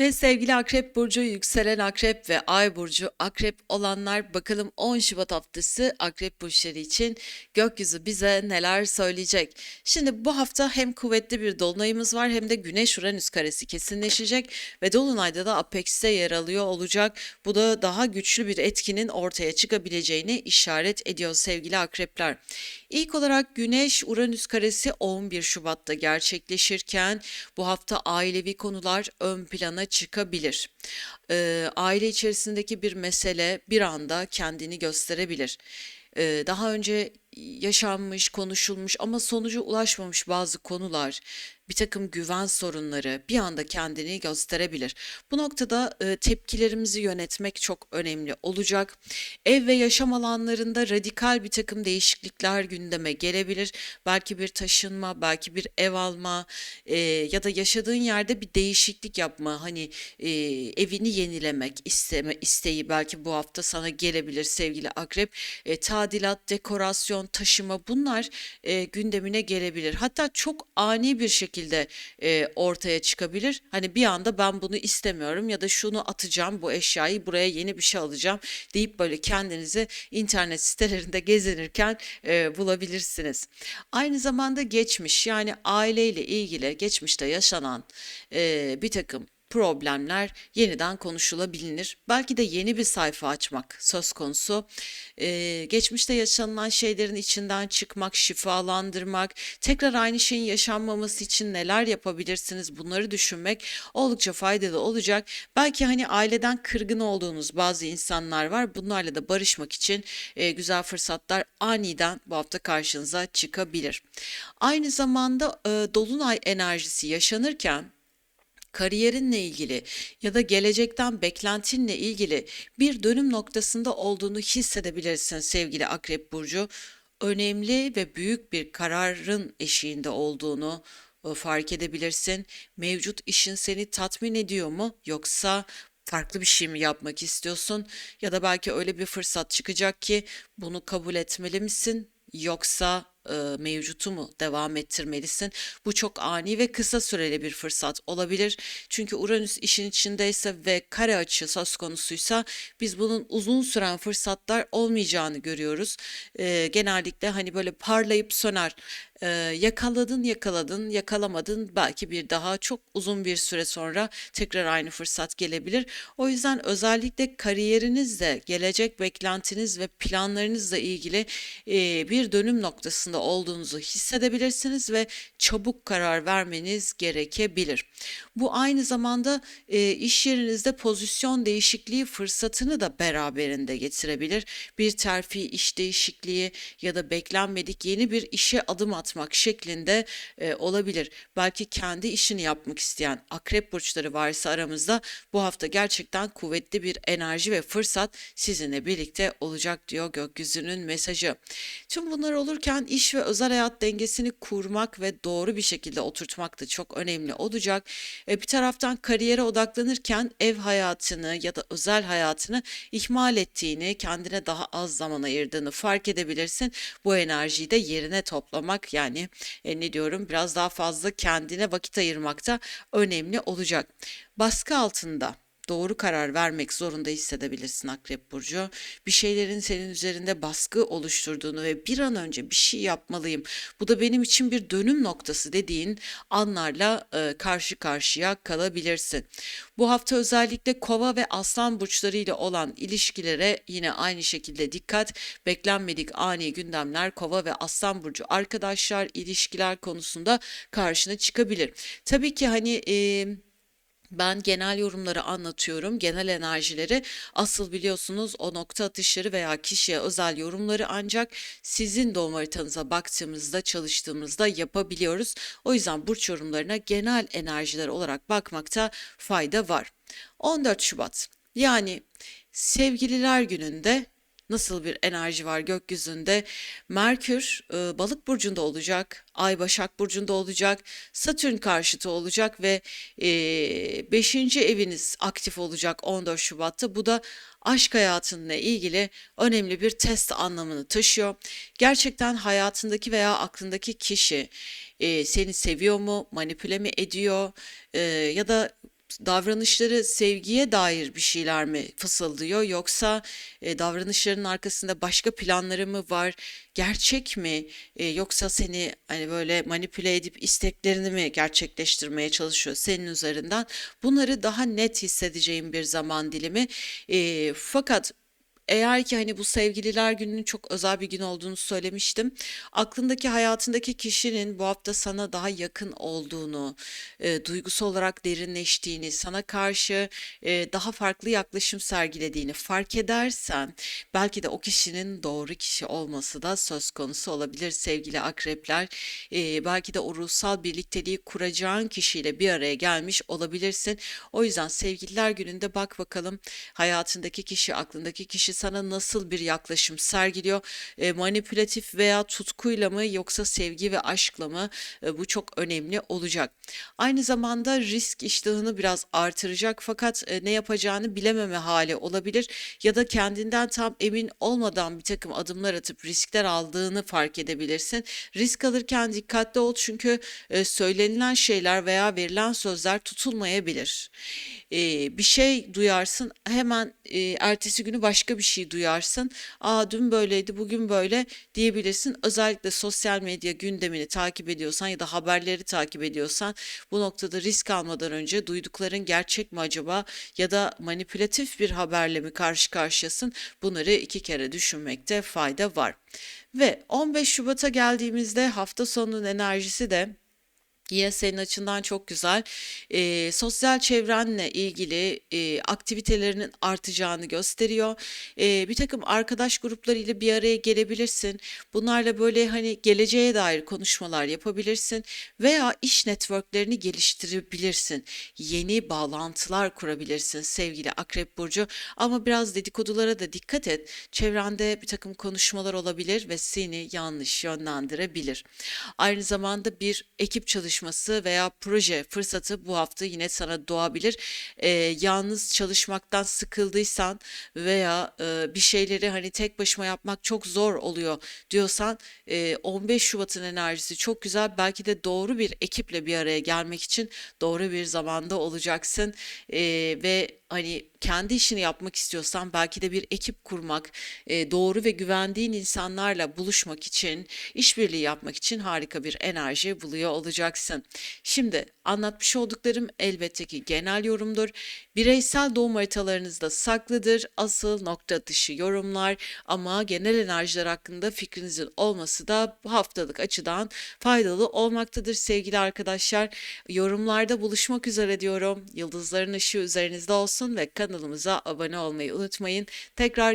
Ve sevgili Akrep Burcu, yükselen Akrep ve Ay Burcu Akrep olanlar bakalım 10 Şubat haftası Akrep Burçları için gökyüzü bize neler söyleyecek. Şimdi bu hafta hem kuvvetli bir dolunayımız var hem de Güneş Uranüs karesi kesinleşecek ve dolunayda da Apex'te yer alıyor olacak. Bu da daha güçlü bir etkinin ortaya çıkabileceğini işaret ediyor sevgili Akrepler. İlk olarak Güneş Uranüs karesi 11 Şubat'ta gerçekleşirken bu hafta ailevi konular ön plana çıkabilir. Ee, aile içerisindeki bir mesele bir anda kendini gösterebilir. Ee, daha önce yaşanmış, konuşulmuş ama sonuca ulaşmamış bazı konular, bir takım güven sorunları bir anda kendini gösterebilir. Bu noktada e, tepkilerimizi yönetmek çok önemli olacak. Ev ve yaşam alanlarında radikal bir takım değişiklikler gündeme gelebilir. Belki bir taşınma, belki bir ev alma e, ya da yaşadığın yerde bir değişiklik yapma, hani e, evini yenilemek isteme isteği belki bu hafta sana gelebilir sevgili Akrep. E, tadilat, dekorasyon, taşıma bunlar e, gündemine gelebilir. Hatta çok ani bir şekilde e, ortaya çıkabilir. Hani bir anda ben bunu istemiyorum ya da şunu atacağım bu eşyayı buraya yeni bir şey alacağım deyip böyle kendinizi internet sitelerinde gezinirken e, bulabilirsiniz. Aynı zamanda geçmiş yani aileyle ilgili geçmişte yaşanan e, bir takım problemler yeniden konuşulabilir. Belki de yeni bir sayfa açmak söz konusu. Ee, geçmişte yaşanılan şeylerin içinden çıkmak, şifalandırmak, tekrar aynı şeyin yaşanmaması için neler yapabilirsiniz bunları düşünmek oldukça faydalı olacak. Belki hani aileden kırgın olduğunuz bazı insanlar var. Bunlarla da barışmak için e, güzel fırsatlar aniden bu hafta karşınıza çıkabilir. Aynı zamanda e, dolunay enerjisi yaşanırken kariyerinle ilgili ya da gelecekten beklentinle ilgili bir dönüm noktasında olduğunu hissedebilirsin sevgili Akrep Burcu. Önemli ve büyük bir kararın eşiğinde olduğunu e, fark edebilirsin. Mevcut işin seni tatmin ediyor mu yoksa farklı bir şey mi yapmak istiyorsun ya da belki öyle bir fırsat çıkacak ki bunu kabul etmeli misin yoksa e, mevcutu mu devam ettirmelisin? Bu çok ani ve kısa süreli bir fırsat olabilir. Çünkü Uranüs işin içindeyse ve kare açı söz konusuysa biz bunun uzun süren fırsatlar olmayacağını görüyoruz. E, genellikle hani böyle parlayıp söner. E, yakaladın yakaladın yakalamadın belki bir daha çok uzun bir süre sonra tekrar aynı fırsat gelebilir. O yüzden özellikle kariyerinizle, gelecek beklentiniz ve planlarınızla ilgili e, bir dönüm noktasında olduğunuzu hissedebilirsiniz ve çabuk karar vermeniz gerekebilir. Bu aynı zamanda e, iş yerinizde pozisyon değişikliği fırsatını da beraberinde getirebilir. Bir terfi iş değişikliği ya da beklenmedik yeni bir işe adım atmak şeklinde e, olabilir. Belki kendi işini yapmak isteyen akrep burçları varsa aramızda bu hafta gerçekten kuvvetli bir enerji ve fırsat sizinle birlikte olacak diyor gökyüzünün mesajı. Tüm bunlar olurken iş ve özel hayat dengesini kurmak ve doğru bir şekilde oturtmak da çok önemli olacak. E, bir taraftan kariyere odaklanırken ev hayatını ya da özel hayatını ihmal ettiğini, kendine daha az zaman ayırdığını fark edebilirsin. Bu enerjiyi de yerine toplamak yani e, ne diyorum biraz daha fazla kendine vakit ayırmak da önemli olacak. Baskı altında doğru karar vermek zorunda hissedebilirsin Akrep Burcu. Bir şeylerin senin üzerinde baskı oluşturduğunu ve bir an önce bir şey yapmalıyım. Bu da benim için bir dönüm noktası dediğin anlarla e, karşı karşıya kalabilirsin. Bu hafta özellikle kova ve aslan burçlarıyla olan ilişkilere yine aynı şekilde dikkat. Beklenmedik ani gündemler kova ve aslan burcu arkadaşlar ilişkiler konusunda karşına çıkabilir. Tabii ki hani... E, ben genel yorumları anlatıyorum, genel enerjileri. Asıl biliyorsunuz o nokta atışları veya kişiye özel yorumları ancak sizin doğum haritanıza baktığımızda, çalıştığımızda yapabiliyoruz. O yüzden burç yorumlarına genel enerjiler olarak bakmakta fayda var. 14 Şubat yani sevgililer gününde nasıl bir enerji var gökyüzünde. Merkür e, balık burcunda olacak, Ay Başak burcunda olacak, Satürn karşıtı olacak ve 5. E, eviniz aktif olacak 14 Şubat'ta. Bu da aşk hayatınla ilgili önemli bir test anlamını taşıyor. Gerçekten hayatındaki veya aklındaki kişi e, seni seviyor mu, manipüle mi ediyor e, ya da davranışları sevgiye dair bir şeyler mi fısıldıyor yoksa e, davranışların arkasında başka planları mı var? Gerçek mi? E, yoksa seni hani böyle manipüle edip isteklerini mi gerçekleştirmeye çalışıyor senin üzerinden? Bunları daha net hissedeceğim bir zaman dilimi. E, fakat eğer ki hani bu sevgililer gününün çok özel bir gün olduğunu söylemiştim. Aklındaki hayatındaki kişinin bu hafta sana daha yakın olduğunu, e, duygusal olarak derinleştiğini, sana karşı e, daha farklı yaklaşım sergilediğini fark edersen belki de o kişinin doğru kişi olması da söz konusu olabilir sevgili akrepler. E, belki de o ruhsal birlikteliği kuracağın kişiyle bir araya gelmiş olabilirsin. O yüzden sevgililer gününde bak bakalım hayatındaki kişi, aklındaki kişi sana nasıl bir yaklaşım sergiliyor? E, manipülatif veya tutkuyla mı yoksa sevgi ve aşkla mı? E, bu çok önemli olacak. Aynı zamanda risk iştahını biraz artıracak fakat e, ne yapacağını bilememe hali olabilir ya da kendinden tam emin olmadan bir takım adımlar atıp riskler aldığını fark edebilirsin. Risk alırken dikkatli ol çünkü e, söylenilen şeyler veya verilen sözler tutulmayabilir. E, bir şey duyarsın hemen e, ertesi günü başka bir duyarsın. Aa dün böyleydi bugün böyle diyebilirsin. Özellikle sosyal medya gündemini takip ediyorsan ya da haberleri takip ediyorsan bu noktada risk almadan önce duydukların gerçek mi acaba ya da manipülatif bir haberle mi karşı karşıyasın? Bunları iki kere düşünmekte fayda var. Ve 15 Şubat'a geldiğimizde hafta sonunun enerjisi de Yine senin açından çok güzel. Eee, sosyal çevrenle ilgili eee, aktivitelerinin artacağını gösteriyor. Eee, bir takım arkadaş gruplarıyla bir araya gelebilirsin. Bunlarla böyle hani geleceğe dair konuşmalar yapabilirsin veya iş networklerini geliştirebilirsin. Yeni bağlantılar kurabilirsin sevgili Akrep Burcu. Ama biraz dedikodulara da dikkat et. Çevrende bir takım konuşmalar olabilir ve seni yanlış yönlendirebilir. Aynı zamanda bir ekip çalışması veya proje fırsatı bu hafta yine sana doğabilir. Ee, yalnız çalışmaktan sıkıldıysan veya e, bir şeyleri hani tek başıma yapmak çok zor oluyor diyorsan e, 15 Şubat'ın enerjisi çok güzel. Belki de doğru bir ekiple bir araya gelmek için doğru bir zamanda olacaksın E, ve hani kendi işini yapmak istiyorsan belki de bir ekip kurmak, e, doğru ve güvendiğin insanlarla buluşmak için, işbirliği yapmak için harika bir enerji buluyor olacaksın. Şimdi anlatmış olduklarım elbette ki genel yorumdur. Bireysel doğum haritalarınızda saklıdır. Asıl nokta atışı yorumlar ama genel enerjiler hakkında fikrinizin olması da haftalık açıdan faydalı olmaktadır sevgili arkadaşlar. Yorumlarda buluşmak üzere diyorum. Yıldızların ışığı üzerinizde olsun ve kanalımıza abone olmayı unutmayın. Tekrar